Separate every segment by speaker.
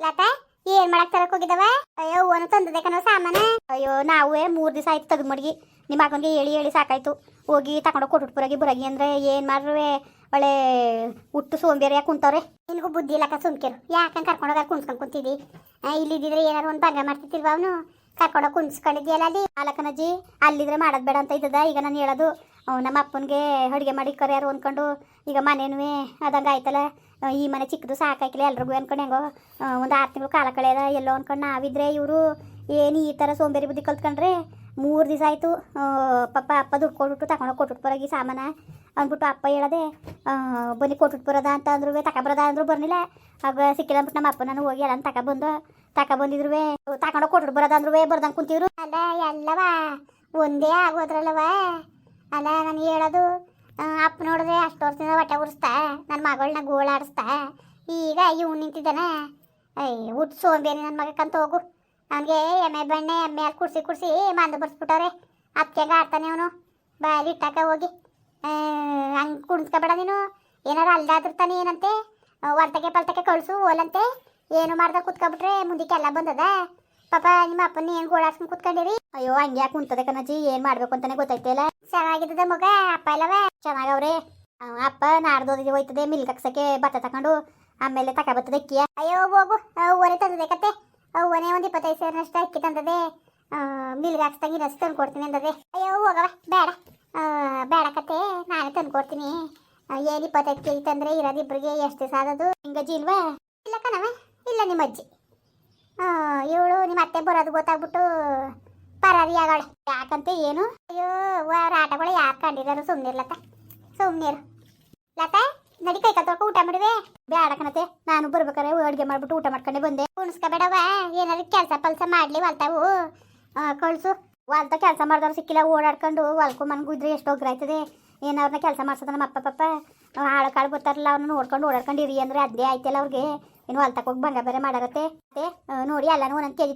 Speaker 1: ಲತಾ, ಏನ್ ಮಾಡಕ್ ತರಕ್ ಹೋಗಿದವ ಅಯ್ಯೋ ಓನು ತಂದದೆ ಕಣೋ ಸಾಮಾನ. ಅಯ್ಯೋ, ನಾವೇ ಮೂರ್ ದಿವಸ ಆಯ್ತು ತೆಗೆದು ಮಡಗಿ. ನಿಮ್ಮ ಅಕ್ಕನಿಗೆ ಹೇಳಿ ಹೇಳಿ ಸಾಕಾಯ್ತು. ಹೋಗಿ ತಗೊಂಡೋಗಿ ಕೊಟ್ಟು ಬರಗಿ ಅಂದ್ರೆ ಏನ್ ಮಾಡ್ರುವೆ? ಒಳ್ಳೆ ಹುಟ್ಟು ಸೋಂಬೇರಿಯಾಗಿ ಕುಂತವ್ರೆ ನಿನಗೂ ಬುದ್ಧಿ ಇಲ್ಲಕ್ಕ ಸುಮ್ಕಿರು. ಯಾಕಂಗ್ ಕರ್ಕೊಂಡೋಗ ಕುಣ್ಸ್ಕೊಂಡ್ ಕುಂತಿದಿ? ಇಲ್ಲಿ ಇದ್ದಿದ್ರೆ ಏನಾರು ಒಂದು ಭಂಗ ಮಾಡ್ತಿರ್ವ ಅವನು? ಕರ್ಕೊಂಡೋಗಿ ಕುಣ್ಸ್ಕೊಂಡಿದ್ಯಲ್ಲ ಅಲ್ಲಿ? ಅಲ್ಲಕ್ಕನಜ್ಜಿ ಅಲ್ಲಿದ್ರೆ ಮಾಡೋದ್ ಬೇಡ ಅಂತ ಇದ್ದದ? ಈಗ ನಾನು ಹೇಳೋದು. ನಮ್ಮ ಅಪ್ಪನಿಗೆ ಅಡುಗೆ ಮಾಡಿ ಕರ್ಯಾರು ಅಂದ್ಕೊಂಡು ಈಗ ಮನೇನು ಅದಂಗೆ ಆಯ್ತಲ್ಲ ಈ ಮನೆ ಚಿಕ್ಕದು ಸಾಕಾಯ್ಕಿಲ್ಲ ಎಲ್ರಿಗೂ ಅಂದ್ಕೊಂಡು ಹೆಂಗೋ ಒಂದು ಆರು ತಿಂಗಳು ಕಾಲ ಕಳೆಯದ, ಎಲ್ಲೋ ಅಂದ್ಕೊಂಡು ನಾವಿದ್ರೆ ಇವರು ಏನು ಈ ಥರ ಸೋಂಬೇರಿ ಬುದ್ಧಿ ಕಲ್ತ್ಕೊಂಡ್ರೆ ಮೂರು ದಿವಸ ಆಯಿತು ಪಪ್ಪ, ಅಪ್ಪ ದುಡ್ಡು ಕೊಟ್ಬಿಟ್ಟು ತಗೊಂಡೋಗಿ ಕೊಟ್ಬಿಟ್ಟು ಬರೋಗಿ ಸಾಮಾನ ಅಂದ್ಬಿಟ್ಟು ಅಪ್ಪ ಹೇಳದೆ ಬನ್ನಿ ಕೊಟ್ಬಿಟ್ಟು ಬರೋದ ಅಂತ ಅಂದ್ರೂ ತಗೊಬರೋದ ಅಂದ್ರೂ ಬರ್ಲಿಲ್ಲ. ಆಗ ಸಿಕ್ಕಿಲ್ಲ ಅಂದ್ಬಿಟ್ಟು ನಮ್ಮ ಅಪ್ಪ ನಾನು ಹೋಗಿ ಎಲ್ಲ ತಗೊಬಂದು ತಗೊಬಂದಿದ್ರು ತಗೊಂಡೋಗಿ ಕೊಟ್ಬಿಟ್ಟು ಬರೋದ ಅಂದ್ರೂ ಬರ್ದಂಗೆ ಕುಂತಿದ್ರು ಅಲ್ಲ, ಎಲ್ಲವ, ಒಂದೇ ಆಗೋದ್ರಲ್ಲವ? ಅಲ್ಲ, ನಾನು ಹೇಳೋದು ಅಪ್ಪ ನೋಡಿದ್ರೆ ಅಷ್ಟು ವರ್ಷದಿಂದ ಹೊಟ್ಟೆ ಉರಿಸ್ತಾ ನನ್ನ ಮಗಳನ್ನ ಗೋಳಾಡಿಸ್ತಾ, ಈಗ ಇವ್ ನಿಂತಿದ್ದಾನೆ. ಅಯ್ಯ ಹುಟ್ಟು ಸೋಂಬೇರಿ ನನ್ನ ಮಗಕ್ಕಂತ ಹೋಗು. ಅವನಿಗೆ ಎಮ್ಮೆ ಬಣ್ಣೆ, ಎಮ್ಮೆ ಅಲ್ಲಿ ಕುಡಿಸಿ ಕುಡಿಸಿ ಮಂದ ಬರ್ಸ್ಬಿಟ್ಟವ್ರೆ. ಅದಕ್ಕೆ ಆಡ್ತಾನೆ ಅವನು. ಬಾಯಲ್ಲಿ ಇಟ್ಟಾಕ ಹೋಗಿ. ಹಂಗೆ ಕುಣ್ಸ್ಕೊಬೇಡ ನೀನು. ಏನಾರು ಅಲ್ದಾದಿರ್ತಾನೆ ಏನಂತೆ? ಹೊಲ್ತಕ್ಕೆ ಪಲ್ತಕ್ಕೆ ಕಳಿಸು, ಓಲಂತೆ. ಏನು ಮಾಡ್ದೆ ಕುತ್ಕೊಬಿಟ್ರೆ ಮುಂದಕ್ಕೆ ಎಲ್ಲ ಬಂದದ. ಪಾಪ ನಿಮ್ಮ ಅಪ್ಪನ ಏನು ಗೋಳಾಡ್ಸ್ಕೊಂಡು ಕುತ್ಕೊಂಡಿರಿ? ಅಯ್ಯೋ ಹಂಗೆ ಕುಂತದೆ ಕಣಜ್ಜಿ. ಏನು ಮಾಡ್ಬೇಕು ಅಂತಾನೆ ಗೊತ್ತಾಯ್ತಿಲ್ಲ ಚೆನ್ನಾಗಿದ್ದದ ಮಗ, ಅಪ್ಪ ಇಲ್ಲವ? ಚೆನ್ನಾಗವ್ರೆ. ಅಪ್ಪ ನಾಡ್ದೋದಿಗೆ ಹೋಯ್ತದೆ ಮಿಲ್ ಕಕ್ಸಕ್ಕೆ ಭತ್ತ ತಕೊಂಡು, ಆಮೇಲೆ ತಕ ಬರ್ತದೆ ಅಕ್ಕಿಯ ಅಯ್ಯೋ, ಹೋಗು ಓನೆ ತಂದದೆ ಕತೆ. ಒನೆ ಒಂದು ಇಪ್ಪತ್ತೈದು ಸಾವಿರನಷ್ಟು ಅಕ್ಕಿ ತಂದದೆ. ಮಿಲ್ಗೆ ತಂಗಿ ಇನ್ನಷ್ಟು ತಂದು ಕೊಡ್ತೀನಿ ಅಂದದೆ. ಅಯ್ಯೋ ಹೋಗವ ಬೇಡ. ಬೇಡ ಕತೆ, ನಾನೇ ತಂದು ಕೊಡ್ತೀನಿ ಏನು ಇಪ್ಪತ್ತೈದು ಕೆ ಜಿ ತಂದರೆ ಇರೋದು ಇಬ್ಬರಿಗೆ ಎಷ್ಟು ದಿವಸ ಇಲ್ವಾ ಇಲ್ಲ ಕಣವ ಇಲ್ಲ ನಿಮ್ಮ ಅಜ್ಜಿ ಇವಳು ನಿಮ್ಮ ಅತ್ತೆ ಬರೋದು ಗೊತ್ತಾಗ್ಬಿಟ್ಟು ಪರಾರಿ ಯಾಕಂತ ಏನು? ಅಯ್ಯೋ ಅವ್ರ ಆಟಗಳು ಯಾಕೆ ಸುಮ್ಮನೆ ಲತಾ. ಸುಮ್ಮನೆ ಲತಾ, ನಡಿ ಕೈ ಕತ್ತೊಳ್ಕೊ ಊಟ ಮಾಡಿವೆ. ಬೇಡ ಕಣತೆ, ನಾನು ಬರ್ಬೇಕಾರೆ ಅಡುಗೆ ಮಾಡ್ಬಿಟ್ಟು ಊಟ ಮಾಡ್ಕೊಂಡೆ ಬಂದೆ. ಕುಣಿಸ್ಕೊಬೇಡವ ಏನಾದ್ರು ಕೆಲಸ ಪಲ್ಸ ಮಾಡ್ಲಿ ಹೊಲ್ತಾವು ಕಳ್ಸು. ಹೊಲ್ತ ಕೆಲಸ ಮಾಡಿದವ್ರು ಸಿಕ್ಕಿಲ್ಲ, ಓಡಾಡ್ಕೊಂಡು ಹೊಲ್ಕೊ ಮನ್ಗಿದ್ರೆ ಎಷ್ಟು ಒಗ್ರಾಯ್ತದೆ ಏನವ್ರನ್ನ ಕೆಲಸ ಮಾಡ್ಸೋದ ನಮ್ಮ ಅಪ್ಪ, ಪಪ್ಪ ಆಳು ಕಾಳು ಗೊತ್ತಾರಲ್ಲ ಅವ್ರನ್ನ ನೋಡ್ಕೊಂಡು ಓಡಾಡ್ಕೊಂಡು ಇರಿ ಅಂದ್ರೆ ಅದೇ ಆಯ್ತಲ್ಲ ಅವ್ರಿಗೆ. ಏನು ಹೊಲ್ತಕ್ಕೆ ಹೋಗಿ ಬಂಗ ಬೇರೆ ಮಾಡಾರತ್ತೆ ನೋಡಿ, ಎಲ್ಲನೂ ಒಂದೊಂದು ಕೆ ಜಿ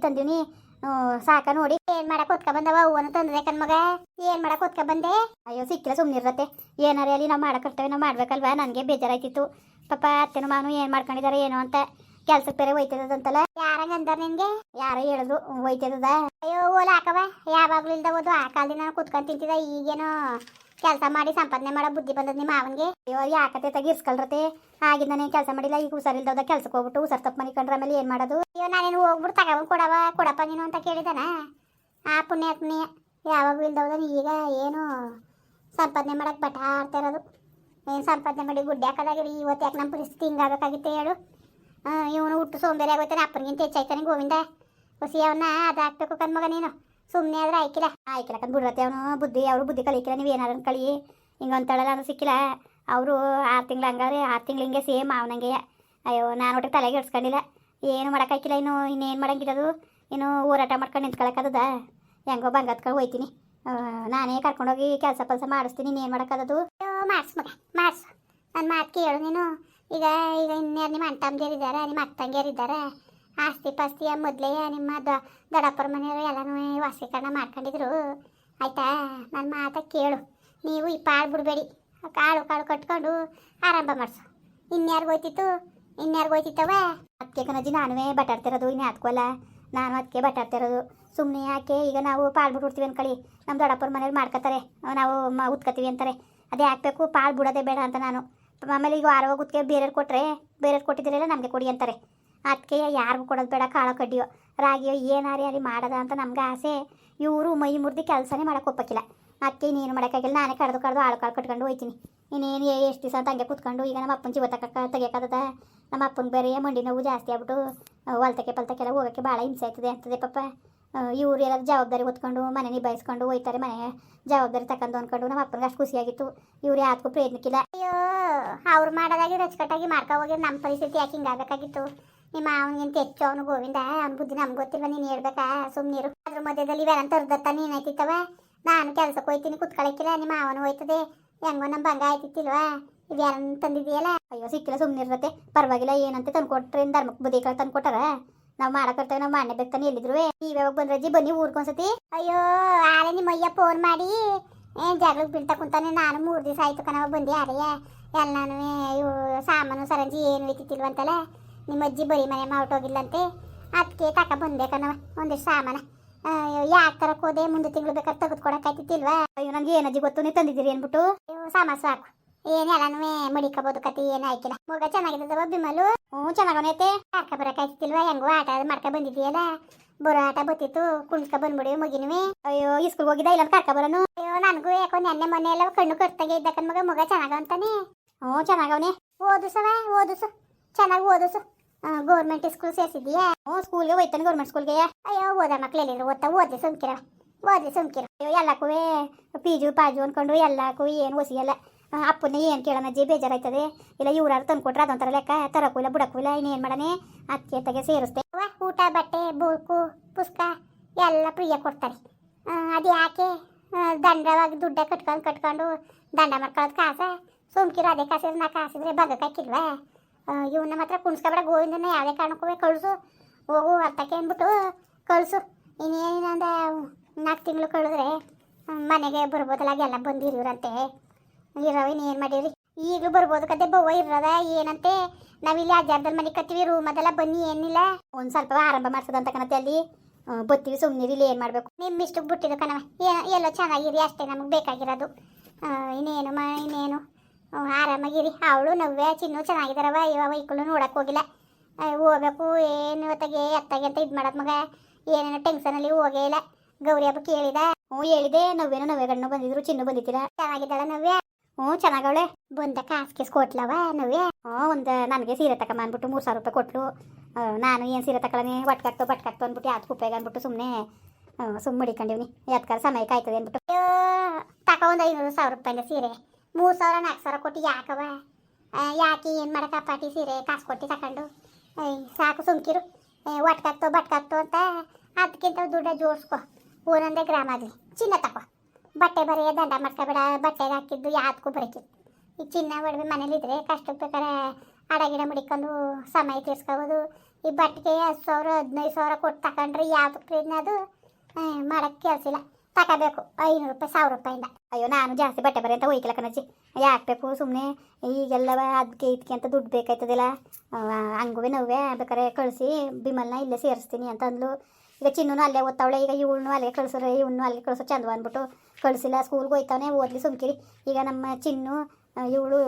Speaker 1: ಸಾಕ ನೋಡಿ. ಏನ್ ಮಾಡಕ್ ಹೊತ್ಕ ಬಂದವ ಹೂವನ ತಂದೆ ಕಣ್ ಮಗ? ಏನ್ ಮಾಡಕ್ ಹೊತ್ಕ ಬಂದೆ? ಅಯ್ಯೋ, ಸಿಕ್ಕಿಲ್ಲ ಸುಮ್ನಿರತ್ತೆ ಏನಾರ ಅಲ್ಲಿ ನಾವು ಮಾಡಕರ್ತೇವೆ ನಾವು ಮಾಡ್ಬೇಕಲ್ವಾ? ನನಗೆ ಬೇಜಾರಾಯ್ತಿತ್ತು. ಪಾಪ, ಅತ್ತೆನು ಮಾನು ಏನ್ ಮಾಡ್ಕೊಂಡಿದಾರೆ, ಏನೋ ಅಂತ. ಕೆಲ್ಸಕ್ಕೆ ಬೇರೆ ಹೋಯ್ತದಂತಲ್ಲ ಯಾರಂಗ ಅಂದಾರ ನಿನ್ಗೆ ಯಾರ ಹೇಳಿದ್ರು ಹೋಯ್ತದ ಅಯ್ಯೋ, ಓಲ ಹಾಕವ ಯಾವಾಗ್ಲೂ ಇಲ್ದ ಹೋದು ಆ ಕಾಲದಿಂದ ನಾನು ಕುತ್ಕೊಂಡ್ ತಿಂತಿದ ಈಗೇನೋ ಕೆಲಸ ಮಾಡಿ ಸಂಪಾದನೆ ಮಾಡೋ ಬುದ್ಧಿ ಬಂದದ ನಿಮ್ಮ ಮಾವನ್ಗೆ. ಅಯ್ಯೋ ಯಾಕತೆ ಆಗಿಂದ ನೀನು ಕೆಲಸ ಮಾಡಿಲ್ಲ, ಈಗ ಹುಷಾರಿಲ್ದವ್ದ ಕೆಲ್ಸಕ್ಕೆ ಹೋಗ್ಬಿಟ್ಟು ಹುಷಾರ್ ತಪ್ಪು ಮನೆ ಕಂಡ್ರೆ ಆಮೇಲೆ ಏನು ಮಾಡೋದು? ಅಯ್ಯೋ, ನಾನೇನು ಹೋಗ್ಬಿಟ್ಟು ತಗೊಂಡು ಕೊಡವ? ಕೊಡಪ್ಪ ನೀನು ಅಂತ ಕೇಳಿದಾನ? ಆ ಪುಣ್ಯಾತ್ಮೆ ಯಾವಾಗೂ ಇಲ್ದವ್ದ ಈಗ ಏನು ಸಂಪಾದನೆ ಮಾಡಕ್ಕೆ ಬಟ ಆಡ್ತಾ ಇರೋದು. ಏನು ಸಂಪಾದನೆ ಮಾಡಿ ಗುಡ್ಡೆ ಹಾಕೋದಾಗಿರಿ ಇವತ್ತು ಯಾಕೆ ನಮ್ಮ ಪರಿಸ್ಥಿತಿ ಹಿಂಗಾಗಬೇಕಾಗಿತ್ತೆ ಹೇಳು. ಇವನು ಹುಟ್ಟು ಸೋಂಬೇರಿ ಆಗೋಯ್ತಾನೆ, ಅಪ್ಪನಿಗಿಂತ ಹೆಚ್ಚಾಯ್ತಾನೆ ಗೋವಿಂದ. ಹೊಸಿ ಅವನ್ನ ಅದು ಹಾಕ್ಬೇಕು ಕಣ್ಮಗ ನೀನು. ಸುಮ್ಮನೆ ಆದ್ರೆ ಆಯ್ಕಿಲ್ಲ. ಆಯ್ಕಿಲ್ಲ ಕಂದ್ ಬಿಡ್ರತ್ತೆ ಅವನು. ಬುದ್ಧಿ, ಅವರು ಬುದ್ಧಿ ಕಲಿಕಿಲ್ಲ. ನೀವು ಏನಾರು ಕಳಿ. ಹಿಂಗೆ ಅಂತಳಲ್ಲ ಅದು ಸಿಕ್ಕಿಲ್ಲ. ಅವರು ಆರು ತಿಂಗಳು ಹಂಗಾರೆ ಆರು ತಿಂಗಳು ಹಿಂಗೆ ಸೇಮ್ ಅವನಂಗೆ ಅಯ್ಯೋ, ನಾನು ಒಟ್ಟಿಗೆ ತಲೆಗೆ ಇಡ್ಸ್ಕೊಂಡಿಲ್ಲ ಏನು ಮಾಡೋಕ್ಕಾಯ್ಕಿಲ್ಲ ಇನ್ನು. ಇನ್ನೇನು ಮಾಡಂಗಿರೋದು ಇನ್ನು ಹೋರಾಟ ಮಾಡ್ಕೊಂಡು ನಿಂತ್ಕೊಳಕ್ಕದ ಹೆಂಗೋ ಬಂಗ ಹೋಯ್ತೀನಿ. ನಾನೇ ಕರ್ಕೊಂಡೋಗಿ ಕೆಲಸ ಪಲ್ಸ ಮಾಡಿಸ್ತೀನಿ. ಇನ್ನೇನು ಮಾಡೋಕ್ಕದದು ಮಾಡಿಸ್ ಮಗ, ಮಾಡಿಸು. ನನ್ನ ಮಾತು ಕೇಳು ನೀನು. ಈಗ ಈಗ ಇನ್ಯಾರು ನಿಮ್ಮ ಅಣ್ಣ ನಿಮ್ಮ ಅಕ್ಕ ತಂಗಿಯರಿದ್ದಾರೆ ಆಸ್ತಿ ಪಾಸ್ತಿಯ ಮೊದಲೇ ನಿಮ್ಮ ದ ದೊಡ್ಡಪ್ಪರ ಮನೆಯವರು ಎಲ್ಲನೂ ವಾಸೀಕರಣ ಮಾಡ್ಕೊಂಡಿದ್ರು. ಆಯಿತಾ? ನನ್ನ ಮಾತ ಕೇಳು. ನೀವು ಈ ಪಾಳು ಬಿಡಬೇಡಿ. ಕಾಳು ಕಾಳು ಕಟ್ಕೊಂಡು ಆರಂಭ ಮಾಡಿಸು. ಇನ್ಯಾರು ಹೋಯ್ತಿತ್ತು? ಇನ್ಯಾರು ಹೋಯ್ತಿತ್ತವ ಅದಕ್ಕೆ ಕನಜಿ ನಾನುವೇ ಬಟಾಡ್ತಿರೋದು ಇನ್ನು ಹತ್ಕೊಲ್ಲ ನಾನು ಅದಕ್ಕೆ ಬಟಾಡ್ತಿರೋದು ಸುಮ್ಮನೆ ಯಾಕೆ ಈಗ ನಾವು ಪಾಳು ಬಿಡ್ಬಿಡ್ತೀವಿ ಅನ್ಕೊಳ್ಳಿ. ನಮ್ಮ ದೊಡ್ಡಪ್ಪರ ಮನೇಲಿ ಮಾಡ್ಕೋತಾರೆ ನಾವು ಉತ್ಕೋತೀವಿ ಅಂತಾರೆ. ಅದೇ ಹಾಕ್ಬೇಕು, ಪಾಳು ಬಿಡೋದೇ ಬೇಡ ಅಂತ ನಾನು. ಆಮೇಲೆ ಈಗ ವಾರ ಹೋಗೋದಕ್ಕೆ ಬೇರೆಯವ್ರು ಕೊಟ್ಟರೆ ಬೇರೆಯವ್ರು ಕೊಟ್ಟಿದ್ದೀರಲ್ಲ ನಮಗೆ ಕೊಡಿ ಅಂತಾರೆ. ಅದಕ್ಕೆ ಯಾರಿಗೂ ಕೊಡೋದು ಬೇಡ ಕಾಳು ಕಡ್ಡಿಯೋ. ರಾಗಿಯೋ ಏನಾರಿ ಅಲ್ಲಿ ಮಾಡದ ಅಂತ ನಮ್ಗೆ ಆಸೆ. ಇವರು ಮೈ ಮುರಿದು ಕೆಲಸನೇ ಮಾಡೋಕೆ ಒಪ್ಪಕ್ಕಿಲ್ಲ ಅದಕ್ಕೆ ನೀನು ಮಾಡೋಕ್ಕಾಗಿಲ್ಲ ನಾನೇ ಕಡ್ದು ಕಡ್ದು ಆಳು ಕಾಳು ಕಟ್ಕೊಂಡು ಹೋಯ್ತೀನಿ. ಇನ್ನೇನು ಎಷ್ಟು ದಿವಸ ಅಂತ ಹಂಗೆ ಕುತ್ಕೊಂಡು, ಈಗ ನಮ್ಮ ಅಪ್ಪನ ಜೀವ ತಕ್ಕ ತೆಗಿಯೋಕ್ಕಾಗದ ನಮ್ಮ ಅಪ್ಪನ ಬೇರೆ ಮಂಡಿ ನೋವು ಜಾಸ್ತಿ ಆಗ್ಬಿಟ್ಟು ಹೊಲ್ತಕ್ಕೆ ಪಲ್ತಕ್ಕೆಲ್ಲ ಹೋಗೋಕ್ಕೆ ಭಾಳ ಹಿಂಸೆ ಆಯ್ತದೆ ಅಂತದೆ ಪಾಪ. ಇವ್ರು ಎಲ್ಲರೂ ಜವಾಬ್ದಾರಿ ಹೊತ್ಕೊಂಡು ಮನೆ ನಿಭಾಯಿಸ್ಕೊಂಡು ಹೋಯ್ತಾರೆ ಮನೆ. ಜವಾಬ್ದಾರಿ ತಕೊಂಡು ಅನ್ಕೊಂಡು ನಮ್ಮ ಅಪ್ಪನಿಗೆ ಅಷ್ಟು ಖುಷಿಯಾಗಿತ್ತು ಇವ್ರು ಯಾವ್ದಕ್ಕೂ ಪ್ರಯತ್ನಕ್ಕಿಲ್ಲ. ಅಯ್ಯೋ, ಅವ್ರು ಮಾಡೋದಾಗಿ ರಚಕಟ್ಟಾಗಿ ಮಾಡ್ಕೊ ಹೋಗಿ ನಮ್ಮ ಪರಿಸ್ಥಿತಿ ಯಾಕೆ ಹಿಂಗಾಗಬೇಕಾಗಿತ್ತು ನಿಮ್ಮ ಅವನಿಗಿಂತ ಹೆಚ್ಚು ಅವನು ಗೋವಿಂದ. ಅವ್ನ ಬುದ್ಧಿ ನಮ್ಗೆ ಗೊತ್ತಿಲ್ವ, ನೀನು ಹೇಳ್ಬೇಕಾ? ಸುಮ್ಮನಿರು ಅದ್ರ ಮಧ್ಯದಲ್ಲಿ ಇವೆಲ್ಲ ತರ್ದತ್ತ ನೀನಾಯ್ತಿತ್ತವ ನಾನು ಕೆಲಸಕ್ಕೆ ಹೋಯ್ತೀನಿ ಕುತ್ಕೊಳಕ್ಕಿಲ್ಲ ನಿಮ್ಮ ಅವನು ಹೋಯ್ತದೆ. ಹೆಂಗೋ ನಮ್ಮ ಬಂಗ ಆಯ್ತಿತ್ತಿಲ್ವಾ? ಇವ್ಯಾರನ್ನ ತಂದಿದೆಯಲ್ಲ ಅಯ್ಯೋ, ಸಿಕ್ಕಿಲ್ಲ ಸುಮ್ಮನಿರತ್ತೆ ಪರವಾಗಿಲ್ಲ, ಏನಂತ ತಂದ್ಕೊಟ್ರೆ ಧರ್ಮಕ್ಕೆ ಬುದ್ಧಿಗಳು ತಂದ್ಕೊಟ್ಟಾರ? ನಾವು ಮಾಡಕರ್ತೇವೆ ನಾವು ಮಾಡೇ ಬೇಕಾನೆ ಎಲ್ಲಿದ್ರು ನೀವ್ ಯಾವಾಗ ಬಂದ್ರಜ್ಜಿ ಬನ್ನಿ ಊರ್ಕೊಂದ್ಸತಿ ಅಯ್ಯೋ ಆಲೆ ನಿಮ್ಮ ಅಯ್ಯ ಫೋನ್ ಮಾಡಿ, ಏನ್ ಜಗಳಕ್ಕೆ ಬೀಳ್ತಾ ಕುಂತಾನೆ? ನಾನು ಮೂರು ದಿವಸ ಆಯ್ತು ಕಣವ ಬಂದಿ ಆರೆಯ ಎಲ್ಲಾನು ಇವು ಸಾಮಾನು, ಸರಂಜಿ ಏನು ಇತ್ತಿಲ್ವಂತಲ್ಲ ನಿಮ್ಮ ಅಜ್ಜಿ ಬರೀ ಮನೆ ಮಾಡ್ಬಿಟ್ಟೋಗಿಲ್ಲಂತೆ ಅದಕ್ಕೆ ತಕ ಬಂದ್ಬೇಕನ್ನವ ಒಂದಿಷ್ಟು ಸಾಮಾನ. ಯಾಕೆ ತರಕ್ ಹೋದೆ? ಮುಂದೆ ತಿಂಗಳು ಬೇಕಾದ್ರೆ ತೆಗೆದುಕೊಡಕ್ಕಾಯ್ತಿತ್ತಿಲ್ವಾ? ಅಯ್ಯೋ ನನಗೆ ಅಜ್ಜಿ ಗೊತ್ತು? ನೀವು ತಂದಿದ್ದೀರಿ ಅಂದ್ಬಿಟ್ಟು. ಸಾಮಾನು ಸಾಕು. ಏನೆಲ್ಲನೂ ಮಡಿಕೋಬೋದು ಕತಿ, ಏನು ಆಯ್ಕಿಲ್ಲ. ಮಗ ಚೆನ್ನಾಗಿದ್ದವ ಬಿಮಲು? ಹ್ಞೂ ಚೆನ್ನಾಗವನೈತೆ ಕರ್ಕ ಬರಕ್ಕಾಯ್ತಿಲ್ವಾ ಹೆಂಗೋ ಆಟ ಮಾಡ್ಕೊ ಬಂದಿದ್ದೀಯಲ್ಲ. ಬರೋ ಆಟ ಬತ್ತಿತ್ತು. ಕುಣ್ಸ್ಕ ಬಂದ್ಬಿಡಿ ಮಗಿನೂ ಅಯ್ಯೋ ಇಸ್ಕೂಲ್ ಹೋಗಿದ್ದ ಇಲ್ಲ ಕರ್ಕ ಬರೋನು? ಅಯ್ಯೋ, ನನಗೂ ಯಾಕೋ ನೆನ್ನೆ ಮೊನ್ನೆ ಎಲ್ಲ ಕಣ್ಣು ಕಟ್ತಾಗೆ ಇದ್ದಕ್ಕನ್ ಮಗ. ಮಗ ಚೆನ್ನಾಗವಂತಾನೆ ಹ್ಞೂ, ಚೆನ್ನಾಗವನೆ. ಓದಿಸವ ಓದಿಸು. ಚೆನ್ನಾಗಿ ಓದಿಸು. ಗೌರ್ಮೆಂಟ್ ಸ್ಕೂಲ್ ಸೇರಿಸಿದ್ಯಾ ಹ್ಞೂ ಸ್ಕೂಲ್ಗೆ ಹೋಯ್ತಾನೆ ಗೌರ್ಮೆಂಟ್ ಸ್ಕೂಲ್ಗೆ ಅಯ್ಯೋ, ಓದ ಮಕ್ಳು ಎಲ್ಲಿದ್ರು ಓದ್ತಾ ಓದಿ ಸುಮ್ಕಿರ. ಓದಿ ಸುಮ್ಕಿರ. ಅಯ್ಯೋ ಎಲ್ಲಕ್ಕೂ ಪೀಜು, ಪಾಜು ಅನ್ಕೊಂಡು ಎಲ್ಲಕ್ಕೂ ಏನು ಒಸಿಯಲ್ಲ. ಅಪ್ಪನ ಏನು ಕೇಳೋಣ, ಅಜ್ಜಿ ಬೇಜಾರಾಯ್ತದೆ. ಇಲ್ಲ, ಇವ್ರಾರು ತಂದ್ಕೊಟ್ರೆ ಅದೊಂಥರ ಲೆಕ್ಕ. ತರಕ್ಕೂ ಇಲ್ಲ ಬುಡಕ್ಕೂ ಇಲ್ಲ, ಇನ್ನೇನು ಮಾಡನೆ ಅತ್ತೆ ತಗೆ ಸೇರಿಸ್ತೆ ಊಟ, ಬಟ್ಟೆ, ಬೂಕು ಪುಸ್ತಕ ಎಲ್ಲ ಫ್ರೀಯಾಗಿ ಕೊಡ್ತಾರೆ. ಅದು ಯಾಕೆ? ದಂಡವಾಗಿ ದುಡ್ಡ ಕಟ್ಕೊಂಡು ಕಟ್ಕೊಂಡು ದಂಡ ಮಾಡ್ಕೊಳ್ಳೋದು ಕಾಸ? ಸುಮ್ಕಿರು, ಅದೇ ಕಾಸಿದ್ರೆ ನಾ ಕಾಸಿದ್ರೆ ಬಗ್ಗಕ್ಕಿಲ್ವಾ ಇವನ್ನ ಮಾತ್ರ ಕುಣ್ಸ್ಕೊಬೇಡ, ಗೋವಿಂದನ ಯಾವುದೇ ಕಾರಣಕ್ಕೂ ಕಳಿಸು. ಹೋಗು ಅರ್ಥಕ್ಕೆ ಅಂದ್ಬಿಟ್ಟು ಕಳಿಸು. ಇನ್ನೇನಂದ ನಾಲ್ಕು ತಿಂಗಳು ಕಳಿದ್ರೆ ಮನೆಗೆ ಬರ್ಬೋದಲ್ಲ ಎಲ್ಲ ಬಂದಿರೋರಂತೆ. ಇರೋ ಇನ್ನೇನು ಮಾಡಿರಿ? ಈಗಲೂ ಬರ್ಬೋದು ಕತೆ ಬವ್ವ, ಇರೋದ ಏನಂತೆ? ನಾವಿಲ್ಲಿ ಅಜ್ಜಾರ್ದಲ್ಲಿ ಮನೆ ಕತ್ತೀವಿ ರೂಮ್ ಅದೆಲ್ಲ ಬನ್ನಿ, ಏನಿಲ್ಲ. ಒಂದು ಸ್ವಲ್ಪ ಆರಂಭ ಮಾಡ್ಸೋದಂತ ಕಣತೆ ಅಲ್ಲಿ. ಬತ್ತೀವಿ ಸುಮ್ಮನೆ ಇಲ್ಲಿ ಏನು ಮಾಡಬೇಕು? ನಿಮ್ಮ ಇಷ್ಟಕ್ಕೆ ಬಿಟ್ಟಿದ್ದು ಕಣವ ಏನೋ ಎಲ್ಲೋ ಚೆನ್ನಾಗಿರಿ, ಅಷ್ಟೇ ನಮಗೆ ಬೇಕಾಗಿರೋದು. ಇನ್ನೇನು ಮಾ, ಇನ್ನೇನು? ಆರಾಮಾಗಿರಿ. ಅವಳು ನವ್ವೆ ಚಿನ್ನು ಚೆನ್ನಾಗಿದ್ದಾರವ ಇವಾಗ ವೈಕಳು ನೋಡಕ್ಕೆ ಹೋಗಿಲ್ಲ. ಹೋಗಬೇಕು ಏನು ಇವತ್ತಾಗೆ ಎತ್ತಾಗೆ ಅಂತ ಇದು ಮಾಡೋದು ಮಗ. ಏನೇನೋ ಟೆನ್ಷನಲ್ಲಿ ಹೋಗೇ ಇಲ್ಲ. ಗೌರಿ ಹಬ್ಬ ಕೇಳಿದ. ಹ್ಞೂ ಹೇಳಿದೆ. ನವ್ವೇನೋ ಗಣ್ಣು ಬಂದಿದ್ರು ಚಿನ್ನು ಬಂದಿದ್ದೀರ? ಚೆನ್ನಾಗಿದ್ದಾಳ ನವ್ಯ. ಹ್ಞೂ ಚೆನ್ನಾಗವಳೆ. ಬಂದ ಕಾಸು ಕೇಸ್ ಕೊಟ್ಲವ ನವ್ಯ? ಹ್ಞೂ ಒಂದು ನನಗೆ ಸೀರೆ ತಗೊಂಬ ಅಂದ್ಬಿಟ್ಟು ಮೂರು ಸಾವಿರ ರೂಪಾಯಿ ಕೊಟ್ಲು. ನಾನು ಏನು ಸೀರೆ ತಗೊಳ್ಳನೆ ಒಟ್ಕಾಕ್ತು ಬಟ್ಕಾಕ್ತು ಅಂದ್ಬಿಟ್ಟು ಯಾವ್ದು ಕುಪ್ಪೆಗೆ ಅಂದ್ಬಿಟ್ಟು ಸುಮ್ಮನೆ ಸುಮ್ಮನೆ ಮಡಿಕೊಂಡಿವ್ನಿ. ಯಾತ್ಕಾರ ಸಮಯಕ್ಕೆ ಆಯ್ತದೆ ಅಂದ್ಬಿಟ್ಟು. ತಕ ಒಂದು ಐನೂರು ಸಾವಿರ ರೂಪಾಯಿನ ಸೀರೆ. ಮೂರು ಸಾವಿರ ನಾಲ್ಕು ಸಾವಿರ ಕೊಟ್ಟು ಯಾಕವ ಯಾಕೆ ಏನು ಮಾಡಕ್ಕ ಪಾಟಿ ಸೀರೆ ಕಾಸು ಕೊಟ್ಟು ತಗೊಂಡು ಸಾಕು ಸುಮ್ಕಿರು. ಒಟ್ಕತ್ತೋ ಬಟ್ಕತ್ತೋ ಅಂತ ಅದಕ್ಕಿಂತ ದುಡ್ಡ ಜೋಡಿಸ್ಕೊ. ಒಂದೊಂದೇ ಗ್ರಾಮ ಆಗಲಿ ಚಿನ್ನ ತಕೋ. ಬಟ್ಟೆ ಬರೀ ದಂಡ ಮಾಡ್ಕೊಬೇಡ. ಬಟ್ಟೆಗೆ ಹಾಕಿದ್ದು ಯಾವ್ದಕ್ಕೂ ಬರೀತಿ ಈ ಚಿನ್ನ ಒಡವೆ ಮನೇಲಿದ್ರೆ ಕಷ್ಟಕ್ಕೆ ಬೇಕಾದ್ರೆ ಅಡಗಿಡ ಮುಡಿಕೊಂಡು ಸಮಯ ತೀರ್ಸ್ಕೋಬೋದು. ಈ ಬಟ್ಟೆಗೆ ಹತ್ತು ಸಾವಿರ, ಹದಿನೈದು ಸಾವಿರ ಕೊಟ್ಟು ತಗೊಂಡ್ರೆ ಯಾವ್ದಕ್ಕೆ ಅದು? ಮಾಡೋಕ್ಕೆ ಕೆಲಸ ಇಲ್ಲ. ತಗೋಬೇಕು. ಐನೂರು ರೂಪಾಯಿ, ಸಾವಿರ ರೂಪಾಯಿಂದ. ಅಯ್ಯೋ, ನಾನು ಜಾಸ್ತಿ ಬಟ್ಟೆ ಬರೆ ಅಂತ ಹೋಯ್ಕಿಲ್ಲ ಕಣಜ್ಜಿ. ಯಾಕೆ ಬೇಕು ಸುಮ್ಮನೆ ಈಗೆಲ್ಲ ಅದಕ್ಕೆ ಇದಕ್ಕೆ ಅಂತ ದುಡ್ಡು ಬೇಕಾಯ್ತದಿಲ್ಲ. ಹಂಗುವೆ ನೋವೇ ಬೇಕಾರೆ ಕಳಿಸಿ ಬಿಮಲ್ನ ಇಲ್ಲೇ ಸೇರಿಸ್ತೀನಿ ಅಂತ ಅಂದ್ಲು. ಈಗ ಚಿನ್ನೂ ಅಲ್ಲೇ ಓದ್ತಾವಳೆ, ಈಗ ಇವಳನ್ನು ಅಲ್ಲೇ ಕಳ್ಸೋರೆ ಇವನು ಅಲ್ಲೇ ಕಳ್ಸೋ ಚಂದ ಅಂದ್ಬಿಟ್ಟು ಕಳಿಸಿಲ್ಲ. ಸ್ಕೂಲ್ಗೆ ಹೋಯ್ತಾನೆ ಓದ್ಲಿ ಸುಮ್ಕಿರಿ. ಈಗ ನಮ್ಮ ಚಿನ್ನು ಇವಳು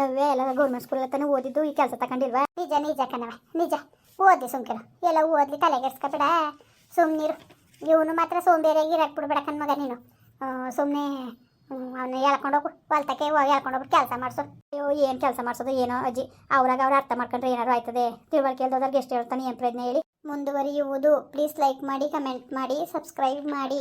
Speaker 1: ನವ್ಯ ಎಲ್ಲ ಗೌರ್ಮೆಂಟ್ ಸ್ಕೂಲ್ ತಾನೇ ಓದಿದ್ದು, ಈ ಕೆಲಸ ತಗೊಂಡಿಲ್ವಾ? ನಿಜ ನಿಜ ಕಣವ ನಿಜ. ಓದ್ಲಿ ಸುಮ್ಕಿರ. ಎಲ್ಲ ಓದ್ಲಿ ತಲೆಗೆಡ್ಸ್ಕೊಬೇಡ ಸುಮ್ಮನಿರು ಇವನು ಮಾತ್ರ ಸೋಂಬೇರಿಯಾಗಿ ಇರಕ್ಕೆ ಬಿಡ್ಬೇಡ ಕಣ್ ಮಗ ನೀನು ಸುಮ್ಮನೆ ಅವನ್ನ ಹೇಳ್ಕೊಂಡೋಗು ಹೊಲ್ತಕ್ಕೆ ಹೇಳ್ಕೊಂಡೋಗ್ಬಿಟ್ಟು ಕೆಲಸ ಮಾಡಿಸು. ಅಯ್ಯೋ, ಏನು ಕೆಲಸ ಮಾಡಿಸೋದು, ಏನೋ ಅಜ್ಜಿ. ಅವ್ರಾಗ ಅವ್ರು ಅರ್ಥ ಮಾಡ್ಕೊಂಡ್ರೆ ಏನಾರು ಆಯ್ತದೆ. ತಿಳುವಳಿಕೆ ಎಷ್ಟು ಹೇಳ್ತಾನೆ ಏನು ಪ್ರಯತ್ನ ಹೇಳಿ. ಮುಂದುವರಿಯುವುದು. ಪ್ಲೀಸ್ ಲೈಕ್ ಮಾಡಿ ಕಮೆಂಟ್ ಮಾಡಿ ಸಬ್ಸ್ಕ್ರೈಬ್ ಮಾಡಿ.